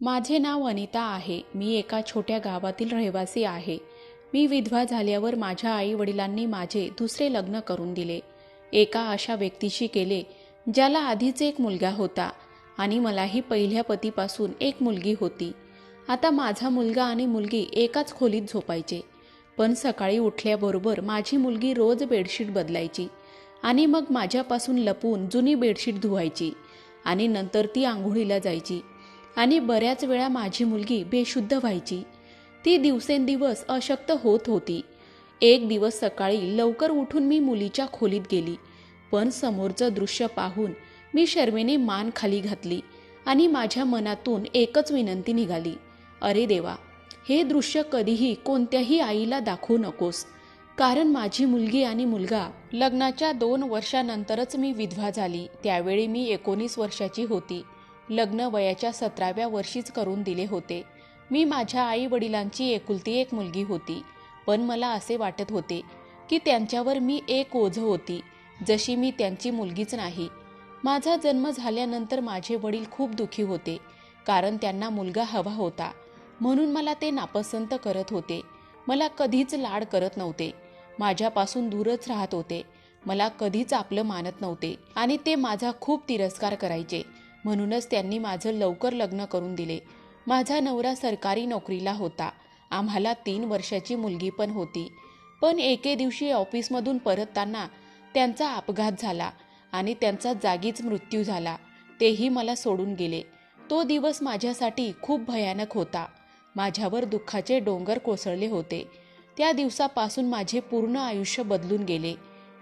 माझे नाव अनिता आहे. मी एका छोट्या गावातील रहिवासी आहे. मी विधवा झाल्यावर माझ्या आई वडिलांनी माझे दुसरे लग्न करून दिले. एका अशा व्यक्तीशी केले ज्याला आधीच एक मुलगा होता आणि मलाही पहिल्या पतीपासून एक मुलगी होती. आता माझा मुलगा आणि मुलगी एकाच खोलीत झोपायचे. पण सकाळी उठल्याबरोबर माझी मुलगी रोज बेडशीट बदलायची आणि मग माझ्यापासून लपून जुनी बेडशीट धुवायची आणि नंतर ती आंघोळीला जायची. आणि बऱ्याच वेळा माझी मुलगी बेशुद्ध व्हायची. ती दिवसेंदिवस अशक्त होत होती. एक दिवस सकाळी लवकर उठून मी मुलीच्या खोलीत गेली. पण समोरचं दृश्य पाहून मी शर्मेने मान खाली घातली आणि माझ्या मनातून एकच विनंती निघाली. अरे देवा हे दृश्य कधीही कोणत्याही आईला दाखवू नकोस. कारण माझी मुलगी आणि मुलगा लग्नाच्या दोन वर्षानंतरच मी विधवा झाली. त्यावेळी मी एकोणीस वर्षाची होती. लग्न वयाच्या सतराव्या वर्षीच करून दिले होते. मी माझ्या आई वडिलांची एकुलती एक मुलगी होती पण मला असे वाटत होते की त्यांच्यावर मी एक ओझ होती जशी मी त्यांची मुलगीच नाही. माझा जन्म झाल्यानंतर माझे वडील खूप दुखी होते कारण त्यांना मुलगा हवा होता म्हणून मला ते नापसंत करत होते. मला कधीच लाड करत नव्हते. माझ्यापासून दूरच राहत होते. मला कधीच आपलं मानत नव्हते आणि ते माझा खूप तिरस्कार करायचे. म्हणूनच त्यांनी माझं लवकर लग्न करून दिले. माझा नवरा सरकारी नोकरीला होता. आम्हाला तीन वर्षाची मुलगी पण होती. पण एके दिवशी ऑफिसमधून परतताना त्यांचा अपघात झाला आणि त्यांचा जागीच मृत्यू झाला. तेही मला सोडून गेले. तो दिवस माझ्यासाठी खूप भयानक होता. माझ्यावर दुःखाचे डोंगर कोसळले होते. त्या दिवसापासून माझे पूर्ण आयुष्य बदलून गेले.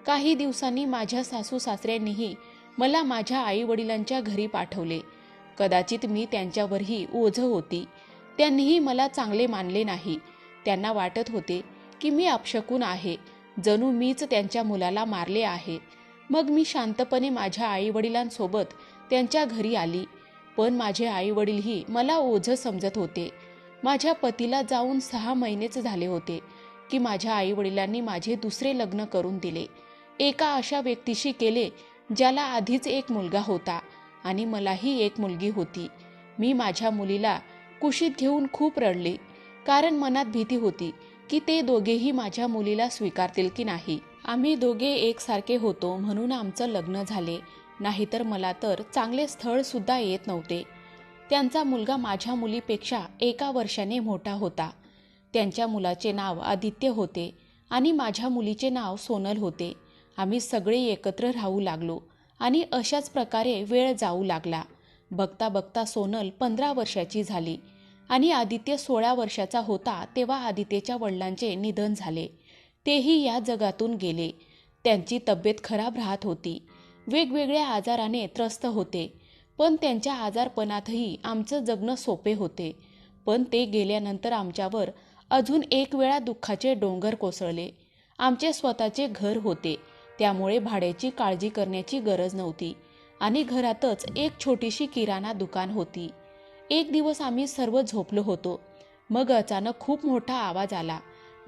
काही दिवसांनी माझ्या सासू सासऱ्यांनीही मला माझ्या आई वडिलांच्या घरी पाठवले. कदाचित मी त्यांच्यावरही ओझ होती. त्यांनीही मला चांगले मानले नाही. त्यांना वाटत होते की मी अपशकून आहे. जणू मीच त्यांच्या मुलाला मारले आहे. मग मी शांतपणे माझ्या आई वडिलांसोबत त्यांच्या घरी आली. पण माझे आई वडीलही मला ओझ समजत होते. माझ्या पतीला जाऊन सहा महिनेच झाले होते की माझ्या आई वडिलांनी माझे दुसरे लग्न करून दिले. एका अशा व्यक्तीशी केले ज्याला आधीच एक मुलगा होता आणि मलाही एक मुलगी होती. मी माझ्या मुलीला कुशीत घेऊन खूप रडले कारण मनात भीती होती की ते दोघेही माझ्या मुलीला स्वीकारतील की नाही. आम्ही दोघे एकसारखे होतो म्हणून आमचं लग्न झाले नाहीतर मला तर चांगले स्थळ सुद्धा येत नव्हते. त्यांचा मुलगा माझ्या मुलीपेक्षा एका वर्षाने मोठा होता. त्यांच्या मुलाचे नाव आदित्य होते आणि माझ्या मुलीचे नाव सोनल होते. आम्ही सगळे एकत्र राहू लागलो आणि अशाच प्रकारे वेळ जाऊ लागला. बघता बघता सोनल पंधरा वर्षाची झाली आणि आदित्य सोळा वर्षाचा होता तेव्हा आदित्यच्या वडिलांचे निधन झाले. तेही या जगातून गेले. त्यांची तब्येत खराब राहत होती. वेगवेगळ्या आजाराने त्रस्त होते. पण त्यांच्या आजारपणातही आमचं जगणं सोपे होते. पण ते गेल्यानंतर आमच्यावर अजून एक वेळा दुःखाचे डोंगर कोसळले. आमचे स्वतःचे घर होते. त्यामुळे भाड्याची काळजी करण्याची गरज नव्हती. आणि घरातच एक छोटीशी किराणा दुकान होती. एक दिवस आम्ही सर्व झोपलो होतो. मग अचानक खूप मोठा आवाज आला.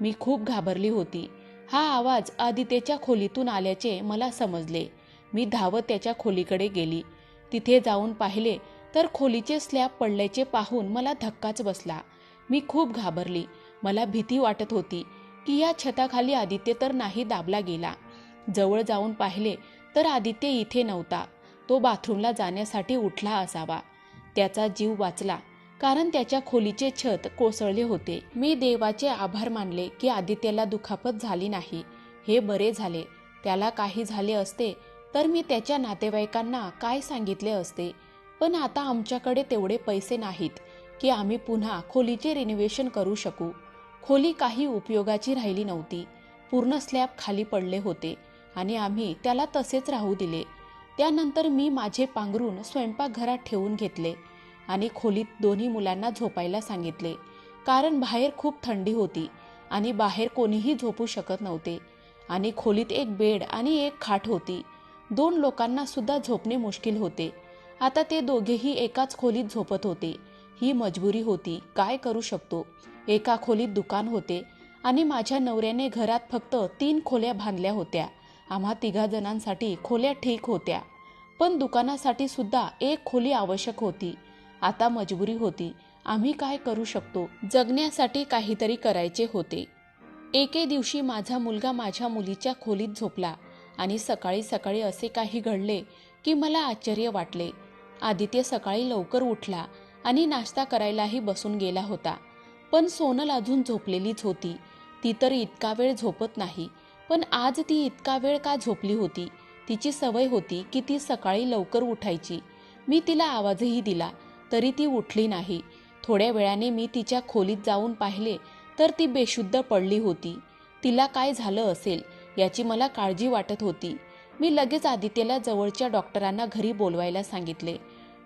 मी खूप घाबरली होती. हा आवाज आदित्यच्या खोलीतून आल्याचे मला समजले. मी धावत त्याच्या खोलीकडे गेली. तिथे जाऊन पाहिले तर खोलीचे स्लॅब पडल्याचे पाहून मला धक्काच बसला. मी खूप घाबरली. मला भीती वाटत होती की या छताखाली आदित्य तर नाही दाबला गेला. जवळ जाऊन पाहिले तर आदित्य इथे नव्हता. तो बाथरूमला जाण्यासाठी उठला असावा. त्याचा जीव वाचला कारण त्याच्या खोलीचे छत कोसळले होते. मी देवाचे आभार मानले की आदित्यला दुखापत झाली नाही. हे बरे झाले. त्याला काही झाले असते तर मी त्याच्या नातेवाईकांना काय सांगितले असते? पण आता आमच्याकडे तेवढे पैसे नाहीत की आम्ही पुन्हा खोलीचे रिनोव्हेशन करू शकू. खोली काही उपयोगाची राहिली नव्हती. पूर्ण स्लॅब खाली पडले होते. आणि आम्ही त्याला तसेच राहू दिले. त्यानंतर मी माझे पांघरून स्वयंपाकघरात ठेवून घेतले आणि खोलीत दोन्ही मुलांना झोपायला सांगितले. कारण बाहेर खूप थंडी होती आणि बाहेर कोणीही झोपू शकत नव्हते. आणि खोलीत एक बेड आणि एक खाट होती. दोन लोकांना सुद्धा झोपणे मुश्किल होते. आता ते दोघेही एकाच खोलीत झोपत होते. ही मजबुरी होती. काय करू शकतो? एका खोलीत दुकान होते आणि माझ्या नवऱ्याने घरात फक्त तीन खोल्या बांधल्या होत्या. आम्हा तिघा जणांसाठी खोल्या ठीक होत्या. पण दुकानासाठी सुद्धा एक खोली आवश्यक होती. आता मजबुरी होती. आम्ही काय करू शकतो? जगण्यासाठी काहीतरी करायचे होते. एके दिवशी माझा मुलगा माझ्या मुलीच्या खोलीत झोपला आणि सकाळी सकाळी असे काही घडले की मला आश्चर्य वाटले. आदित्य सकाळी लवकर उठला आणि नाश्ता करायलाही बसून गेला होता. पण सोनल अजून झोपलेलीच होती. ती तर इतका वेळ झोपत नाही. पण आज ती इतका वेळ का झोपली होती? तिची सवय होती की ती सकाळी लवकर उठायची. मी तिला आवाजही दिला तरी ती उठली नाही. थोड्या वेळाने मी तिच्या खोलीत जाऊन पाहिले तर ती बेशुद्ध पडली होती. तिला काय झालं असेल याची मला काळजी वाटत होती. मी लगेच आदित्यला जवळच्या डॉक्टरांना घरी बोलवायला सांगितले.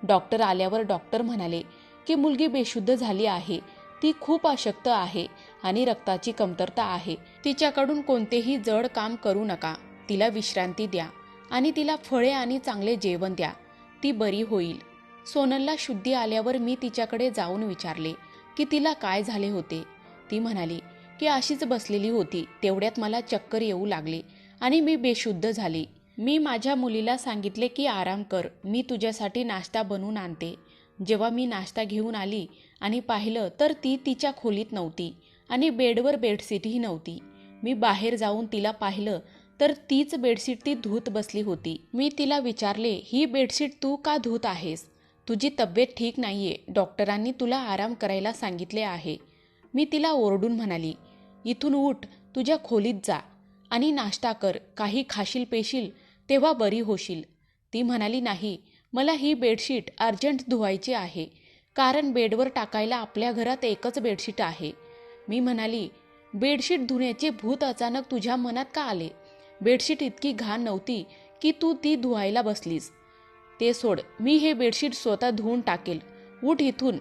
डॉक्टर आल्यावर डॉक्टर म्हणाले की मुलगी बेशुद्ध झाली आहे. ती खूप अशक्त आहे. आणि रक्ताची कमतरता आहे. तिच्याकडून कोणतेही जड काम करू नका. तिला विश्रांती द्या आणि तिला फळे आणि चांगले जेवण द्या. ती बरी होईल. सोनलला शुद्धी आल्यावर मी तिच्याकडे जाऊन विचारले की तिला काय झाले होते? ती म्हणाली की अशीच बसलेली होती. तेवढ्यात मला चक्कर येऊ लागले आणि मी बेशुद्ध झाली. मी माझ्या मुलीला सांगितले की आराम कर. मी तुझ्यासाठी नाश्ता बनवून आणते. जेव्हा मी नाश्ता घेऊन आली आणि पाहिलं तर ती तिच्या खोलीत नव्हती. आणि बेडवर बेडशीटही नव्हती. मी बाहेर जाऊन तिला पाहिलं तर तीच बेडशीट ती धूत बसली होती. मी तिला विचारले ही बेडशीट तू का धूत आहेस? तुझी तब्येत ठीक नाहीये. डॉक्टरांनी तुला आराम करायला सांगितले आहे. मी तिला ओरडून म्हणाली इथून उठ तुझ्या खोलीत जा आणि नाश्ता कर. काही खाशील पेशील तेव्हा बरी होशील. ती म्हणाली नाही मला ही बेडशीट अर्जंट धुवायची आहे. कारण बेडवर टाकायला आपल्या घरात एकच बेडशीट आहे. मी म्हणाली बेडशीट धुण्याचे भूत अचानक तुझ्या मनात का आले? बेडशीट इतकी घाण नव्हती की तू ती धुवायला बसलीस. ते सोड मी हे बेडशीट स्वतः धुवून टाकेल. उठ इथून.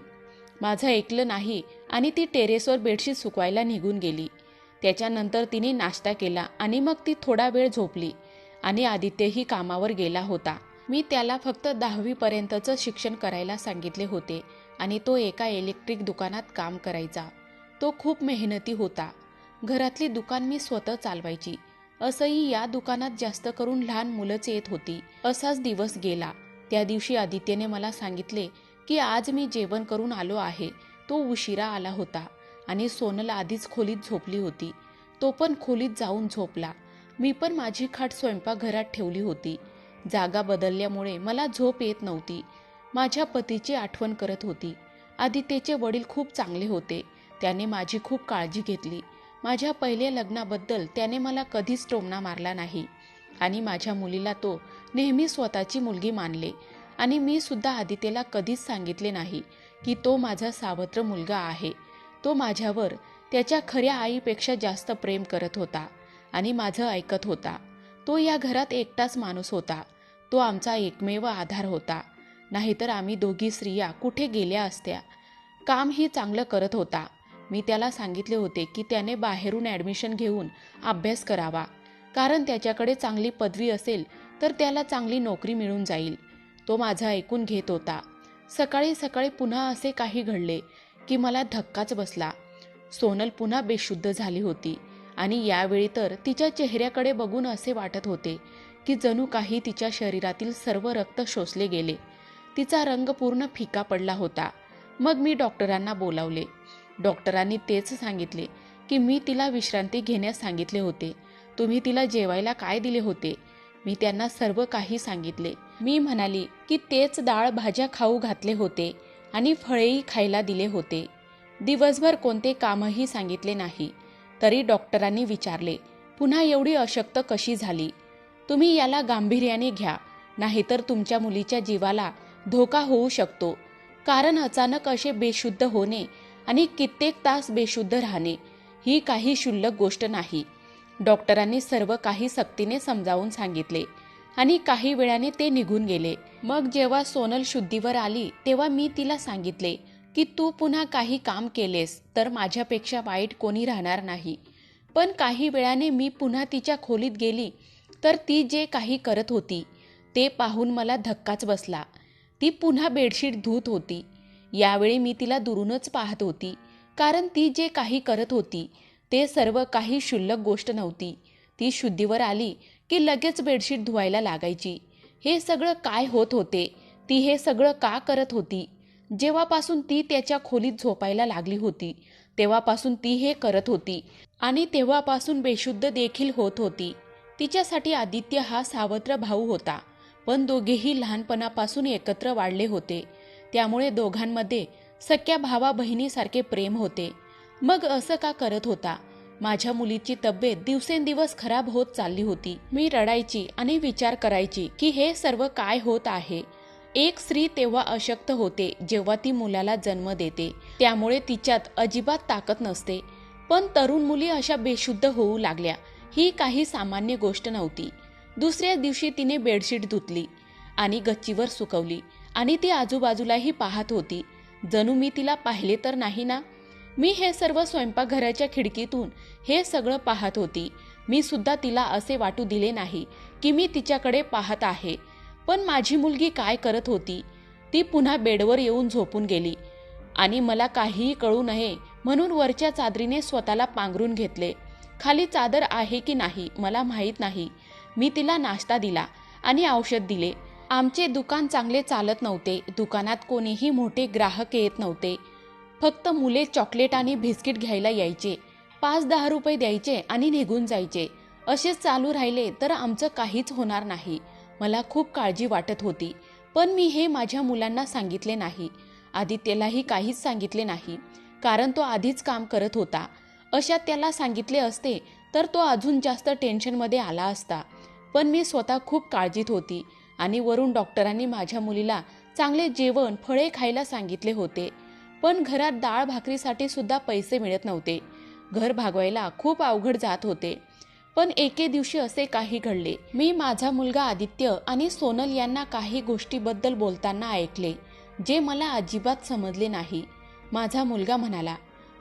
माझं ऐकलं नाही आणि ती टेरेसवर बेडशीट सुकवायला निघून गेली. त्याच्यानंतर तिने नाश्ता केला आणि मग ती थोडा वेळ झोपली आणि आदित्यही कामावर गेला होता. मी त्याला फक्त दहावीपर्यंतचं शिक्षण करायला सांगितले होते आणि तो एका इलेक्ट्रिक दुकानात काम करायचा. तो खूप मेहनती होता. घरातली दुकान मी स्वतः चालवायची. असंही या दुकानात जास्त करून लहान मुलंच येत होती. असाच दिवस गेला. त्या दिवशी आदित्यने मला सांगितले की आज मी जेवण करून आलो आहे. तो उशिरा आला होता आणि सोनल आधीच खोलीत झोपली होती. तो पण खोलीत जाऊन झोपला. मी पण माझी खाट स्वयंपाकघरात ठेवली होती. जागा बदलल्यामुळे मला झोप येत नव्हती. माझ्या पतीची आठवण करत होती. आदित्यचे वडील खूप चांगले होते. त्याने माझी खूप काळजी घेतली. माझ्या पहिल्या लग्नाबद्दल त्याने मला कधीच टोमणा मारला नाही. आणि माझ्या मुलीला तो नेहमी स्वतःची मुलगी मानले. आणि मी सुद्धा आदित्यला कधीच सांगितले नाही की तो माझा सावत्र मुलगा आहे. तो माझ्यावर त्याच्या खऱ्या आईपेक्षा जास्त प्रेम करत होता आणि माझं ऐकत होता. तो या घरात एकटाच माणूस होता. तो आमचा एकमेव आधार होता. नाहीतर आम्ही दोघी स्त्रिया कुठे गेल्या असत्या? कामही चांगलं करत होता. मी त्याला सांगितले होते की त्याने बाहेरून ॲडमिशन घेऊन अभ्यास करावा. कारण त्याच्याकडे चांगली पदवी असेल तर त्याला चांगली नोकरी मिळून जाईल. तो माझा ऐकून घेत होता. सकाळी सकाळी पुन्हा असे काही घडले की मला धक्काच बसला. सोनल पुन्हा बेशुद्ध झाली होती आणि यावेळी तर तिच्या चेहऱ्याकडे बघून असे वाटत होते की जणू काही तिच्या शरीरातील सर्व रक्त शोषले गेले. तिचा रंग पूर्ण फिका पडला होता. मग मी डॉक्टरांना बोलावले. डॉक्टरांनी तेच सांगितले की मी तिला विश्रांती घेण्यास सांगितले होते. तुम्ही तिला जेवायला काय दिले होते? मी त्यांना सर्व काही सांगितले. मी म्हणाली की तेच डाळ भाज्या खाऊ घातले होते आणि फळेही खायला दिले होते. दिवसभर कोणते कामही सांगितले नाही. तरी डॉक्टरांनी विचारले पुन्हा एवढी अशक्त कशी झाली? तुम्ही याला गांभीर्याने घ्या नाहीतर तुमच्या मुलीच्या जीवाला धोका होऊ शकतो. कारण अचानक असे बेशुद्ध होणे आणि कित्येक तास बेशुद्ध राहणे ही काही क्षुल्लक गोष्ट नाही. डॉक्टरांनी सर्व काही सक्तीने समजावून सांगितले आणि काही वेळाने ते निघून गेले. मग जेव्हा सोनल शुद्धीवर आली तेव्हा मी तिला सांगितले की तू पुन्हा काही काम केलेस तर माझ्यापेक्षा वाईट कोणी राहणार नाही. पण काही वेळाने मी पुन्हा तिच्या खोलीत गेली तर ती जे काही करत होती ते पाहून मला धक्काच बसला. ती पुन्हा बेडशीट धूत होती. यावेळी मी तिला दुरूनच पाहत होती. कारण ती जे काही करत होती ते सर्व काही क्षुल्लक गोष्ट नव्हती. ती शुद्धीवर आली की लगेच बेडशीट धुवायला लागायची. हे सगळं काय होत होते? ती हे सगळं का करत होती? जेव्हापासून ती त्याच्या खोलीत झोपायला लागली होती तेव्हापासून ती हे करत होती आणि तेव्हापासून बेशुद्ध देखील होत होती. तिच्यासाठी आदित्य हा सावत्र भाऊ होता पण दोघेही लहानपणापासून एकत्र वाढले होते. त्यामुळे दोघांमध्ये सख्या भावा बहिणीसारखे प्रेम होते. मग असं का करत होता? माझ्या मुलीची तब्येत दिवसेंदिवस खराब होत चालली होती. मी रडायची आणि विचार करायची की हे सर्व काय होत आहे? एक स्त्री तेव्हा अशक्त होते जेव्हा ती मुलाला जन्म देते. त्यामुळे तिच्यात अजिबात ताकद नसते. पण तरुण मुली अशा बेशुद्ध होऊ लागल्या. ही काही सामान्य गोष्ट नव्हती. दुसऱ्या दिवशी तिने बेडशीट धुतली आणि गच्चीवर सुकवली. आणि ती आजूबाजूलाही पाहत होती. जणू मी तिला पाहिले तर नाही ना? मी हे सर्व स्वयंपाकघराच्या खिडकीतून हे सगळं पाहत होती. मी सुद्धा तिला असे वाटू दिले नाही की मी तिच्याकडे पाहत आहे. पण माझी मुलगी काय करत होती? ती पुन्हा बेडवर येऊन झोपून गेली. आणि मला काहीही कळू नये म्हणून वरच्या चादरीने स्वतःला पांघरून घेतले. खाली चादर आहे की नाही मला माहीत नाही. मी तिला नाश्ता दिला आणि औषध दिले. आमचे दुकान चांगले चालत नव्हते. दुकानात कोणीही मोठे ग्राहक येत नव्हते. फक्त मुले चॉकलेट आणि बिस्किट घ्यायला यायचे. पाच दहा रुपये द्यायचे आणि निघून जायचे. असेच चालू राहिले तर आमचं काहीच होणार नाही. मला खूप काळजी वाटत होती. पण मी हे माझ्या मुलांना सांगितले नाही. आदित्यलाही काहीच सांगितले नाही. कारण तो आधीच काम करत होता. अशात त्याला सांगितले असते तर तो अजून जास्त टेन्शनमध्ये आला असता. पण मी स्वतः खूप काळजीत होती. आणि वरून डॉक्टरांनी माझ्या मुलीला चांगले जेवण फळे खायला सांगितले होते. पण घरात डाळ भाकरीसाठी सुद्धा पैसे मिळत नव्हते. घर भागवायला खूप अवघड जात होते. पण एके दिवशी असे काही घडले. मी माझा मुलगा आदित्य आणि सोनल यांना काही गोष्टीबद्दल बोलताना ऐकले जे मला अजिबात समजले नाही. माझा मुलगा म्हणाला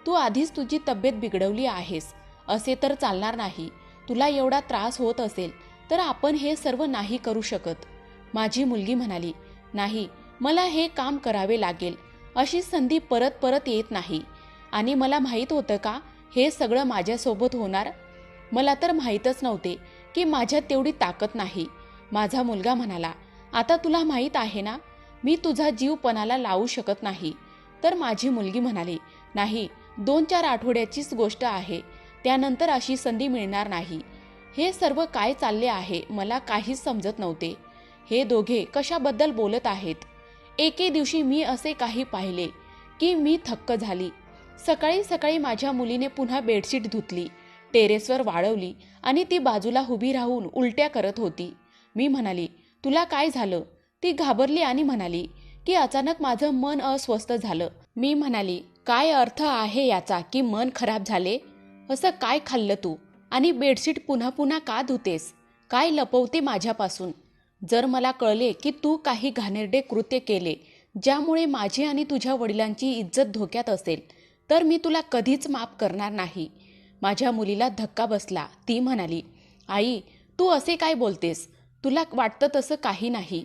तू आधीच तुझी तब्येत बिघडवली आहेस. असे तर चालणार नाही. तुला एवढा त्रास होत असेल तर आपण हे सर्व नाही करू शकत. माझी मुलगी म्हणाली नाही मला हे काम करावे लागेल. अशी संधी परत परत येत नाही. आणि मला माहीत होतं का हे सगळं माझ्यासोबत होणार? मला तर माहीतच नव्हते की माझ्यात तेवढी ताकद नाही. माझा मुलगा म्हणाला आता तुला माहीत आहे ना मी तुझा जीव पणाला लावू शकत नाही. तर माझी मुलगी म्हणाली नाही दोन चार आठवड्याचीच गोष्ट आहे. त्यानंतर अशी संधी मिळणार नाही. हे सर्व काय चालले आहे मला काहीच समजत नव्हते. हे दोघे कशाबद्दल बोलत आहेत? एके दिवशी मी असे काही पाहिले की मी थक्क झाली. सकाळी सकाळी माझ्या मुलीने पुन्हा बेडशीट धुतली टेरेसवर वाळवली आणि ती बाजूला उभी राहून उलट्या करत होती. मी म्हणाली तुला काय झालं? ती घाबरली आणि म्हणाली की अचानक माझं मन अस्वस्थ झालं. मी म्हणाली काय अर्थ आहे याचा की मन खराब झाले? असं काय खाल्लं तू? आणि बेडशीट पुन्हा पुन्हा का धुतेस? काय लपवते माझ्यापासून? जर मला कळले की तू काही घाणेरडे कृत्य केले ज्यामुळे माझी आणि तुझ्या वडिलांची इज्जत धोक्यात असेल तर मी तुला कधीच माफ करणार नाही. माझ्या मुलीला धक्का बसला. ती म्हणाली आई तू असे काय बोलतेस? तुला वाटतं तसं काही नाही.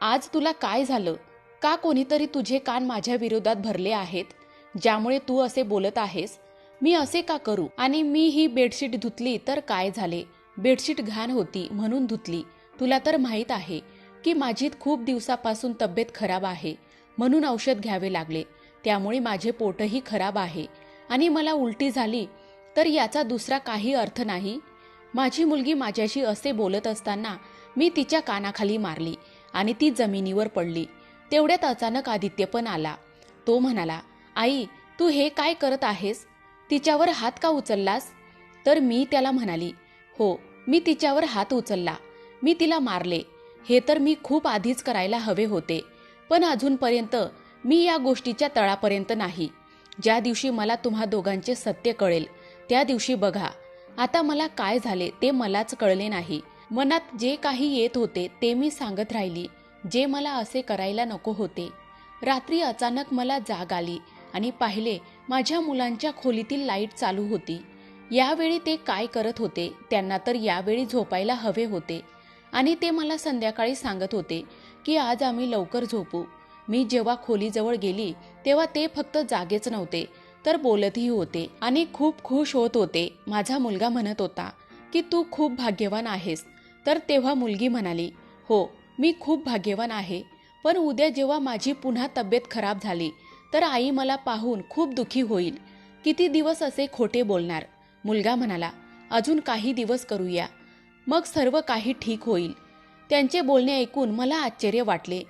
आज तुला काय झालं? का कोणीतरी तुझे कान माझ्या विरोधात भरले आहेत? ज्यामुळे तू असे बोलत आहेस? मी असे का करू? आणि मी ही बेडशीट धुतली तर काय झाले? बेडशीट घाण होती म्हणून धुतली. तुला तर माहीत आहे की माझी खूप दिवसापासून तब्येत खराब आहे म्हणून औषध घ्यावे लागले. त्यामुळे माझे पोटही खराब आहे. आणि मला उलटी झाली तर याचा दुसरा काही अर्थ नाही? माझी मुलगी माझ्याशी असे बोलत असताना मी तिच्या कानाखाली मारली आणि ती जमिनीवर पडली. तेवढ्यात अचानक आदित्य पण आला. तो म्हणाला आई तू हे काय करत आहेस? तिच्यावर हात का उचललास? तर मी त्याला म्हणाली हो मी तिच्यावर हात उचलला. मी तिला मारले. हे तर मी खूप आधीच करायला हवे होते. पण अजूनपर्यंत मी या गोष्टीच्या तळापर्यंत नाही. ज्या दिवशी मला तुम्हा दोघांचे सत्य कळेल त्या दिवशी बघा. आता मला काय झाले ते मलाच कळले नाही. मनात जे काही येत होते ते मी सांगत राहिली जे मला असे करायला नको होते. रात्री अचानक मला जाग आली आणि पाहिले माझ्या मुलांच्या खोलीतील लाइट चालू होती. यावेळी ते काय करत होते त्यांना तर यावेळी झोपायला हवे होते. आणि ते मला संध्याकाळी सांगत होते की आज आम्ही लवकर झोपू. मी जेव्हा खोलीजवळ गेली तेव्हा ते फक्त जागेच नव्हते तर बोलतही होते आणि खूप खुश होत होते. माझा मुलगा म्हणत होता की तू खूप भाग्यवान आहेस. तर तेव्हा मुलगी म्हणाली हो मी खूप भाग्यवान आहे पण उद्या जेव्हा माझी पुन्हा तब्येत खराब झाली तर आई मला पाहून खूप दुखी होईल. किती दिवस असे खोटे बोलणार? मुलगा म्हणाला अजून काही दिवस करूया. मग सर्व काही ठीक होईल. त्यांचे बोलणे ऐकून मला आश्चर्य वाटले.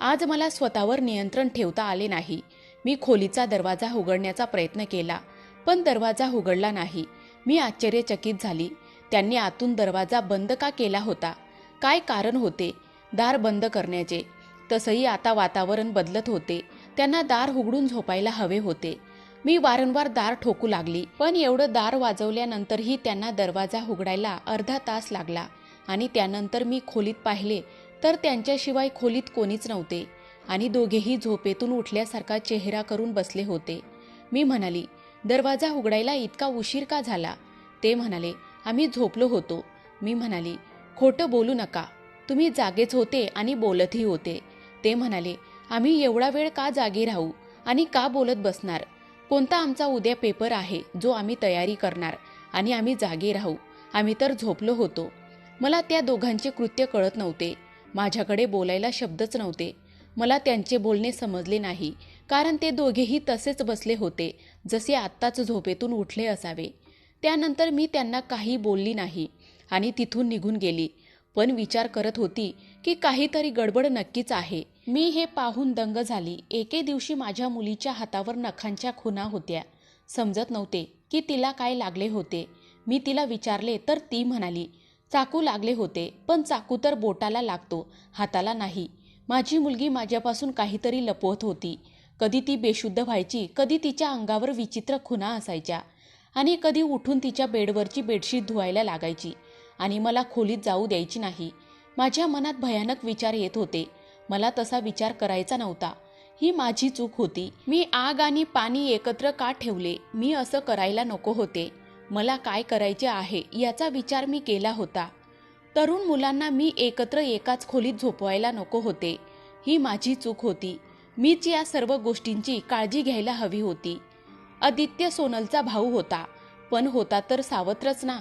आज मला स्वतःवर नियंत्रण ठेवता आले नाही. मी खोलीचा दरवाजा उघडण्याचा प्रयत्न केला पण दरवाजा उघडला नाही. मी आश्चर्यचकित झाली. त्यांनी आतून दरवाजा बंद का केला होता? काय कारण होते? दार बंद करण्याचे. तसंही आता वातावरण बदलत होते. त्यांना दार उघडून झोपायला हवे होते. मी वारंवार दार ठोकू लागली पण एवढं दार वाजवल्यानंतरही त्यांना दरवाजा उघडायला अर्धा तास लागला आणि त्यानंतर मी खोलीत पाहिले तर त्यांच्याशिवाय खोलीत कोणीच नव्हते आणि दोघेही झोपेतून उठल्यासारखा चेहरा करून बसले होते. मी म्हणाली दरवाजा उघडायला इतका उशीर का झाला? ते म्हणाले आम्ही झोपलो होतो. मी म्हणाली खोटं बोलू नका. तुम्ही जागेच होते आणि बोलतही होते. ते म्हणाले आम्ही एवढा वेळ का जागे राहू आणि का बोलत बसणार? कोणता आमचा उद्या पेपर आहे जो आम्ही तयारी करणार आणि आम्ही जागे राहू आम्ही तर झोपलो होतो. मला त्या दोघांचे कृत्य कळत नव्हते. माझ्याकडे बोलायला शब्दच नव्हते. मला त्यांचे बोलणे समजले नाही कारण ते दोघेही तसेच बसले होते जसे आत्ताच झोपेतून उठले असावे. त्यानंतर मी त्यांना काही बोलली नाही आणि तिथून निघून गेली. पण विचार करत होती की काहीतरी गडबड नक्कीच आहे मी हे पाहून दंग झाली. एके दिवशी माझ्या मुलीच्या हातावर नखांच्या खुणा होत्या. समजत नव्हते की तिला काय लागले होते. मी तिला विचारले तर ती म्हणाली चाकू लागले होते पण चाकू तर बोटाला लागतो हाताला नाही. माझी मुलगी माझ्यापासून काहीतरी लपवत होती. कधी ती बेशुद्ध व्हायची कधी तिच्या अंगावर विचित्र खुणा असायच्या. आणि कधी उठून तिच्या बेडवरची बेडशीट धुवायला लागायची. आणि मला खोलीत जाऊ द्यायची नाही. माझ्या मनात भयानक विचार येत होते. मला तसा विचार करायचा नव्हता. ही माझी चूक होती. मी आग आणि पाणी एकत्र का ठेवले? मी असं करायला नको होते. मला काय करायचे आहे? याचा विचार मी केला होता. तरुण मुलांना मी एकत्र एकाच खोलीत झोपवायला नको होते. ही माझी चूक होती. मीच या सर्व गोष्टींची काळजी घ्यायला हवी होती. आदित्य सोनलचा भाऊ होता. पण होता तर सावत्रच ना.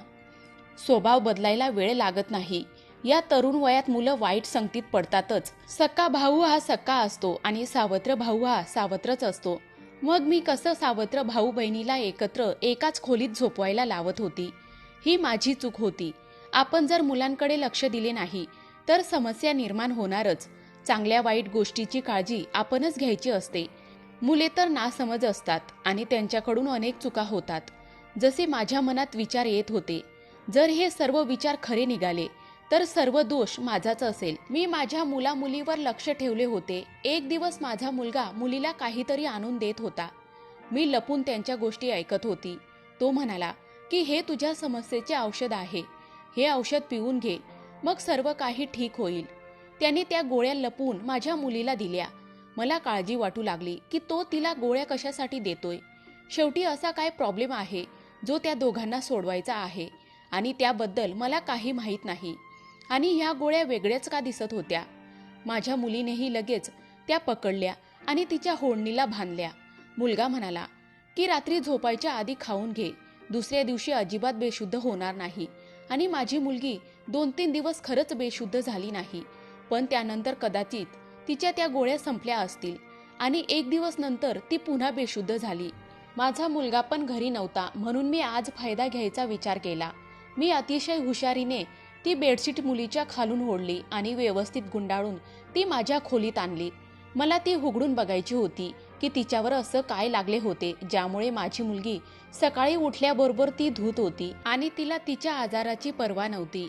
स्वभाव बदलायला वेळ लागत नाही. या तरुण वयात मुलं वाईट संगतीत पडतातच. सक्का भाऊ हा सक्का असतो आणि सावत्र भाऊ हा सावत्रच असतो. मग मी कसं सावत्र भाऊ बहिणीला एकत्र एकाच खोलीत झोपवायला लावत होती? ही माझी चूक होती. आपण जर मुलांकडे लक्ष दिले नाही तर समस्या निर्माण होणारच. चांगल्या वाईट गोष्टीची काळजी आपणच घ्यायची असते. मुले तर नासमज असतात आणि त्यांच्याकडून अनेक चुका होतात. जसे माझ्या मनात विचार येत होते. जर हे सर्व विचार खरे निघाले तर सर्व दोष माझाच असेल. मी माझ्या मुला मुलीवर लक्ष ठेवले होते. एक दिवस माझा मुलगा मुलीला काहीतरी आणून देत होता. मी लपून त्यांच्या गोष्टी ऐकत होती. तो म्हणाला की हे तुझ्या समस्येचे औषध आहे. हे औषध पिऊन घे. मग सर्व काही ठीक होईल. त्याने त्या गोळ्या लपून माझ्या मुलीला दिल्या. मला काळजी वाटू लागली की तो तिला गोळ्या कशासाठी देतोय? शेवटी असा काय प्रॉब्लेम आहे जो त्या दोघांना सोडवायचा आहे? आणि त्याबद्दल मला काही माहीत नाही. आणि ह्या गोळ्या वेगळ्याच का दिसत होत्या? माझ्या मुलीनेही लगेच त्या पकडल्या आणि तिच्या होडणीला बांधल्या. मुलगा म्हणाला की रात्री झोपायच्या आधी खाऊन घे. दुसऱ्या दिवशी अजिबात बेशुद्ध होणार नाही. आणि माझी मुलगी दोन तीन दिवस खरंच बेशुद्ध झाली नाही. पण त्यानंतर कदाचित तिच्या त्या गोळ्या संपल्या असतील. आणि एक दिवस नंतर ती पुन्हा बेशुद्ध झाली. माझा मुलगा पण घरी नव्हता म्हणून मी आज फायदा घ्यायचा विचार केला. मी अतिशय हुशारीने ती बेडशीट मुलीच्या खालून ओढली आणि व्यवस्थित गुंडाळून ती माझ्या खोलीत आणली. मला ती उघडून बघायची होती की तिच्यावर असं काय लागले होते ज्यामुळे माझी मुलगी सकाळी उठल्याबरोबर ती धूत होती आणि तिला तिच्या आजाराची पर्वा नव्हती.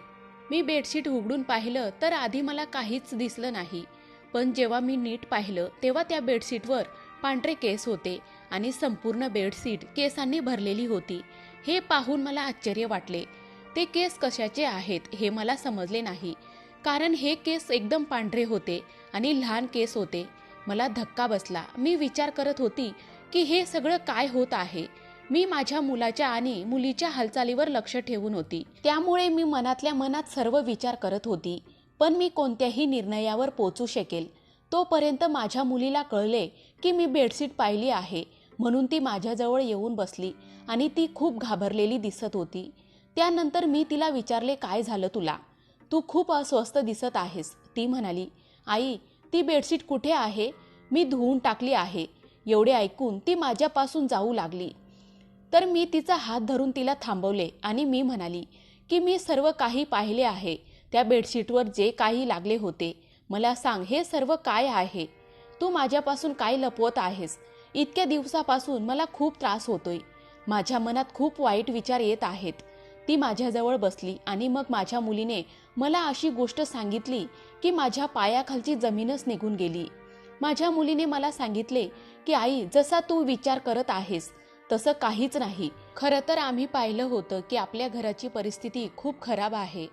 मी बेडशीट उघडून पाहिलं तर आधी मला काहीच दिसलं नाही. पण जेव्हा मी नीट पाहिलं तेव्हा त्या बेडशीटवर पांढरे केस होते आणि संपूर्ण बेडशीट केसांनी भरलेली होती. हे पाहून मला आश्चर्य वाटले ते केस कशाचे आहेत हे मला समजले नाही. कारण हे केस एकदम पांढरे होते आणि लहान केस होते. मला धक्का बसला. मी विचार करत होती की हे सगळं काय होत आहे? मी माझ्या मुलाच्या आणि मुलीच्या हालचालीवर लक्ष ठेवून होती. त्यामुळे मी मनातल्या मनात सर्व विचार करत होती. पण मी कोणत्याही निर्णयावर पोचू शकेल. तोपर्यंत माझ्या मुलीला कळले की मी बेडशीट पाहिली आहे. म्हणून ती माझ्याजवळ येऊन बसली आणि ती खूप घाबरलेली दिसत होती. त्यानंतर मी तिला विचारले काय झालं तुला? तू खूप अस्वस्थ दिसत आहेस. ती म्हणाली आई ती बेडशीट कुठे आहे? मी धुवून टाकली आहे. एवढे ऐकून ती माझ्यापासून जाऊ लागली. तर मी तिचा हात धरून तिला थांबवले आणि मी म्हणाली की मी सर्व काही पाहिले आहे. त्या बेडशीटवर जे काही लागले होते. मला सांग हे सर्व काय आहे? तू माझ्यापासून काय लपवत आहेस? इतक्या दिवसापासून मला खूप त्रास होतोय. माझ्या मनात खूप वाईट विचार येत आहेत. ती माझ्याजवळ बसली आणि मग माझ्या मुलीने मला अशी गोष्ट सांगितली की माझ्या पायाखालची जमीनच निघून गेली. माझ्या मुलीने मला सांगितले की आई जसा तू विचार करत आहेस तसं काहीच नाही. खरं तर आम्ही पाहिलं होतं की आपल्या घराची परिस्थिती खूप खराब आहे.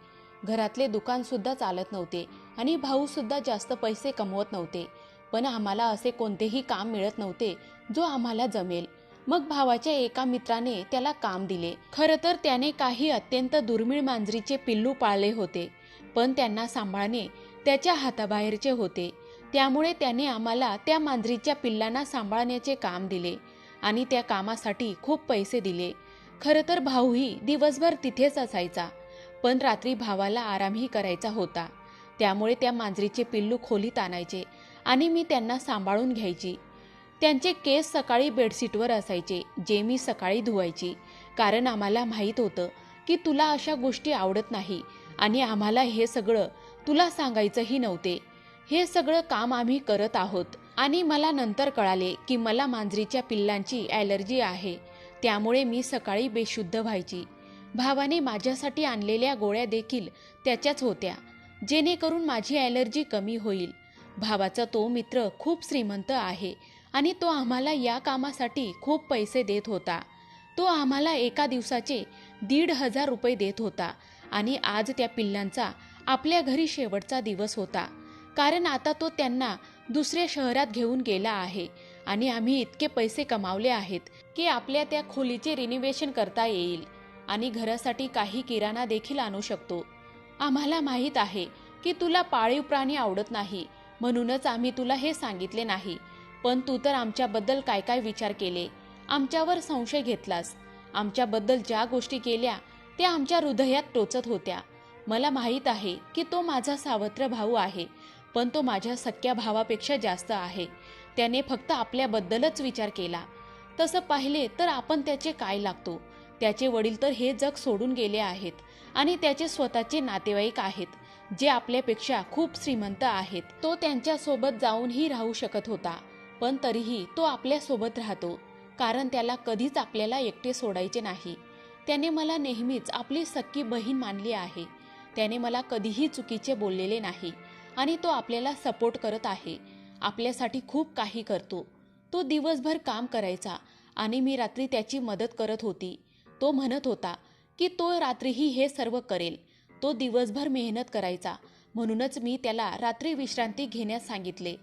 घरातले दुकानसुद्धा चालत नव्हते आणि भाऊसुद्धा जास्त पैसे कमवत नव्हते. पण आम्हाला असे कोणतेही काम मिळत नव्हते जो आम्हाला जमेल. मग भावाच्या एका मित्राने त्याला काम दिले. खरं तर त्याने काही अत्यंत दुर्मिळ मांजरीचे पिल्लू पाळले होते पण त्यांना सांभाळणे त्याच्या हाताबाहेरचे होते. त्यामुळे त्याने आम्हाला त्या मांजरीच्या पिल्लांना सांभाळण्याचे काम दिले आणि त्या कामासाठी खूप पैसे दिले. खरं तर भाऊही दिवसभर तिथेच असायचा पण रात्री भावाला आरामही करायचा होता. त्यामुळे त्या मांजरीचे पिल्लू खोलीत आणायचे आणि मी त्यांना सांभाळून घ्यायची. त्यांचे केस सकाळी बेडशीटवर असायचे जे मी सकाळी धुवायची. कारण आम्हाला माहीत होतं की तुला अशा गोष्टी आवडत नाही आणि आम्हाला हे सगळं तुला सांगायचंही नव्हते. हे सगळं काम आम्ही करत आहोत आणि मला नंतर कळाले की मला मांजरीच्या पिल्लांची ॲलर्जी आहे. त्यामुळे मी सकाळी बेशुद्ध व्हायची. भावाने माझ्यासाठी आणलेल्या गोळ्या देखील त्याच्याच होत्या जेणेकरून माझी ॲलर्जी कमी होईल. भावाचा तो मित्र खूप श्रीमंत आहे आणि तो आम्हाला या कामासाठी खूप पैसे देत होता. तो आम्हाला एका दिवसाचे दीड हजार रुपये देत होता आणि आज त्या पिल्लांचा आपल्या घरी शेवटचा दिवस होता. कारण आता तो त्यांना दुसऱ्या शहरात घेऊन गेला आहे आणि आम्ही इतके पैसे कमावले आहेत की आपल्या त्या खोलीचे रिनिवेशन करता येईल आणि घरासाठी काही किराणा देखील आणू शकतो. आम्हाला माहीत आहे की तुला पाळीव प्राणी आवडत नाही म्हणूनच आम्ही तुला हे सांगितले नाही. पण तू तर आमच्याबद्दल काय काय विचार केले? आमच्यावर संशय घेतलास. आमच्याबद्दल ज्या गोष्टी केल्या त्या आमच्या हृदयात टोचत होत्या. मला माहीत आहे की तो माझा सावत्र भाऊ आहे पण तो माझ्या सख्या भावापेक्षा जास्त आहे. त्याने फक्त आपल्याबद्दलच विचार केला. तसं पाहिले तर आपण त्याचे काय लागतो? त्याचे वडील तर हे जग सोडून गेले आहेत आणि त्याचे स्वतःचे नातेवाईक आहेत. जे आपल्यापेक्षा खूप श्रीमंत आहेत. तो त्यांच्यासोबत जाऊनही राहू शकत होता. पण तरीही तो आपल्यासोबत राहतो कारण त्याला कधीच आपल्याला एकटे सोडायचे नाही. त्याने मला नेहमीच आपली सक्की बहीण मानली आहे. त्याने मला कधीही चुकीचे बोललेले नाही आणि तो आपल्याला सपोर्ट करत आहे. आपल्यासाठी खूप काही करतो. तो दिवसभर काम करायचा आणि मी रात्री त्याची मदत करत होती. तो म्हणत होता की तो रात्रीही हे सर्व करेल. तो दिवसभर मेहनत करायचा. म्हणूनच मी त्याला रात्री विश्रांती घेण्यास सांगितले.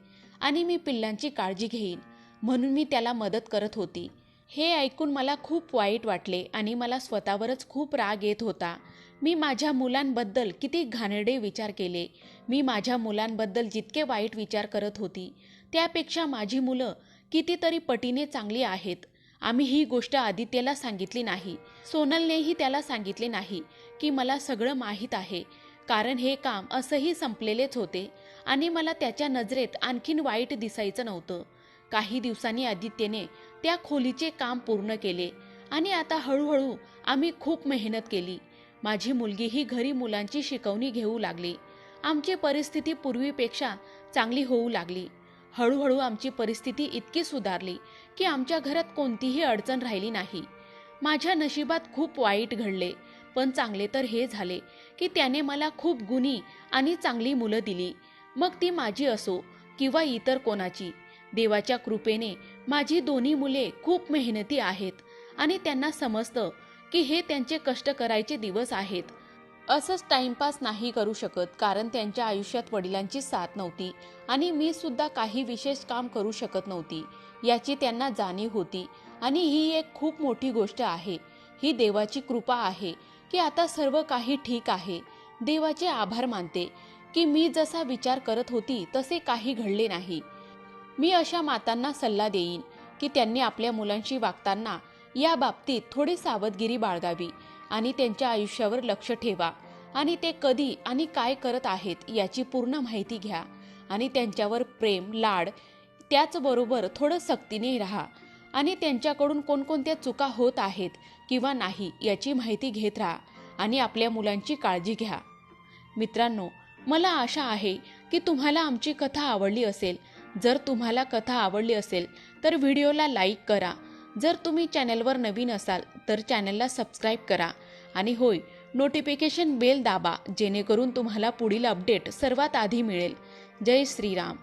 आणि मी पिल्लांची काळजी घेईन. म्हणून मी त्याला मदत करत होती. हे ऐकून मला खूप वाईट वाटले आणि मला स्वतःवरच खूप राग येत होता. मी माझ्या मुलांबद्दल किती घाणेरडे विचार केले. मी माझ्या मुलांबद्दल जितके वाईट विचार करत होती त्यापेक्षा माझी मुलं कितीतरी पटीने चांगली आहेत. आम्ही ही गोष्ट आदित्यला सांगितली नाही. सोनलनेही त्याला सांगितले नाही की मला सगळं माहीत आहे. कारण हे काम असंही संपलेलेच होते. आणि मला त्याच्या नजरेत आणखीन वाईट दिसायचं नव्हतं. काही दिवसांनी आदित्यने त्या खोलीचे काम पूर्ण केले आणि आता हळूहळू आम्ही खूप मेहनत केली. माझी मुलगीही घरी मुलांची शिकवणी घेऊ लागली. आमची परिस्थिती पूर्वीपेक्षा चांगली होऊ लागली. हळूहळू आमची परिस्थिती इतकी सुधारली की आमच्या घरात कोणतीही अडचण राहिली नाही. माझ्या नशिबात खूप वाईट घडले पण चांगले तर हे झाले की त्याने मला खूप गुणी आणि चांगली मुलं दिली. मग ती माझी असो किंवा इतर कोणाची. देवाच्या कृपेने माझी दोन्ही मुले खूप मेहनती आहेत आणि त्यांना समजतं की हे त्यांचे कष्ट करायचे दिवस आहेत. असंच टाइमपास नाही करू शकत कारण त्यांच्या आयुष्यात वडिलांची साथ नव्हती आणि मी सुद्धा काही विशेष काम करू शकत नव्हती. याची त्यांना जाणीव होती आणि ही एक खूप मोठी गोष्ट आहे. ही देवाची कृपा आहे की आता सर्व काही ठीक आहे. देवाचे आभार मानते की मी जसा विचार करत होती तसे काही घडले नाही. मी अशा मातांना सल्ला देईन की त्यांनी आपल्या मुलांशी वागताना या बाबतीत थोडी सावधगिरी बाळगावी आणि त्यांच्या आयुष्यावर लक्ष ठेवा आणि ते कधी आणि काय करत आहेत याची पूर्ण माहिती घ्या आणि त्यांच्यावर प्रेम लाड त्याचबरोबर थोडं सक्तीने राहा आणि त्यांच्याकडून कोणकोणत्या चुका होत आहेत किंवा नाही याची माहिती घेत राहा आणि आपल्या मुलांची काळजी घ्या. मित्रांनो मला आशा आहे की तुम्हाला आमची कथा आवडली असेल. जर तुम्हाला कथा आवडली असेल तर व्हिडिओला लाईक करा. जर तुम्ही चॅनलवर नवीन असाल तर चॅनलला सबस्क्राईब करा. आणि होय नोटिफिकेशन बेल दाबा जेणेकरून तुम्हाला पुढील अपडेट सर्वात आधी मिळेल. जय श्रीराम.